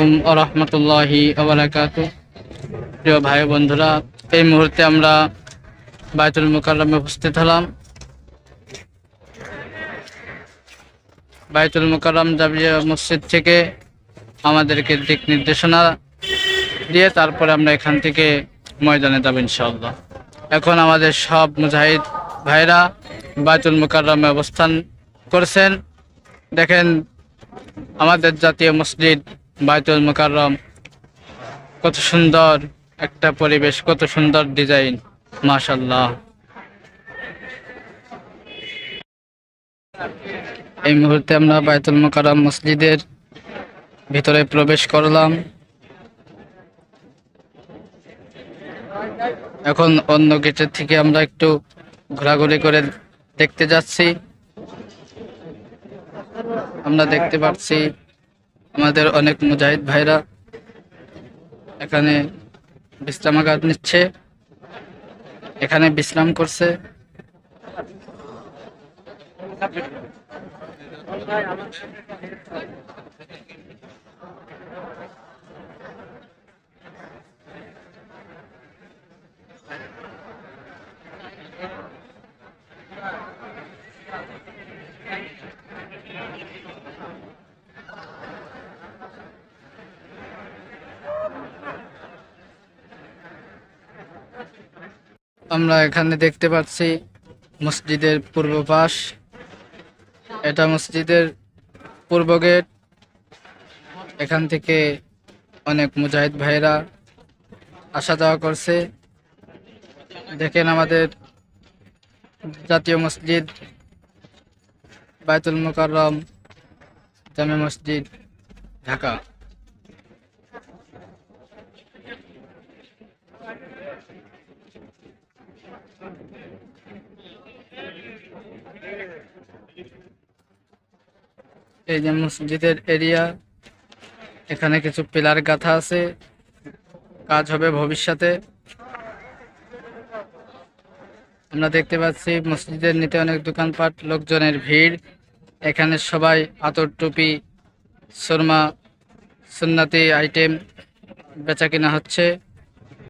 আলাইকুম আরহামতুল্লাহি আবরাকাত প্রিয় ভাই বন্ধুরা, এই মুহূর্তে আমরা বায়তুল মুকাররমে উপস্থিত হলাম। বায়তুল মুকাররম জাবিয়া মসজিদ থেকে আমাদেরকে দিক নির্দেশনা দিয়ে তারপরে আমরা এখান থেকে ময়দানে যাব ইনশাআল্লাহ। এখন আমাদের সব মুজাহিদ ভাইরা বায়তুল মুকাররমে অবস্থান করছেন। দেখেন, আমাদের জাতীয় মসজিদ বায়তুল মুকাররম। কত সুন্দর একটা পরিবেশ, কত সুন্দর ডিজাইন মাশাল্লাহ এই মুহূর্তে আমরা বায়তুল মুকাররম মসজিদের ভিতরে প্রবেশ করলাম। এখন অন্য গেটের থেকে আমরা একটু ঘোরাঘুরি করে দেখতে যাচ্ছি। আমরা দেখতে পাচ্ছি আমাদের অনেক মুজাহিদ ভাইরা এখানে বিশ্রামাগার নিচ্ছে এখানে বিশ্রাম করছে। আমরা এখানে দেখতে পাচ্ছি মসজিদের পূর্ব পাশ। এটা মসজিদের পূর্ব গেট। এখান থেকে অনেক মুজাহিদ ভাইরা আসা যাওয়া করছে। দেখেন আমাদের জাতীয় মসজিদ বায়তুল মুকাররম, জামে মসজিদ, ঢাকা। এই যে মসজিদের এরিয়া এখানে কিছু পিলার গাঁথা আছে। কাজ হবে ভবিষ্যতে। আমরা দেখতে পাচ্ছি মসজিদের নিতে অনেক দোকানপাট, লোকজনের ভিড়। এখানে সবাই আতর টুপি, সুরমা, সুন্নাতি আইটেম বেচা কিনা হচ্ছে।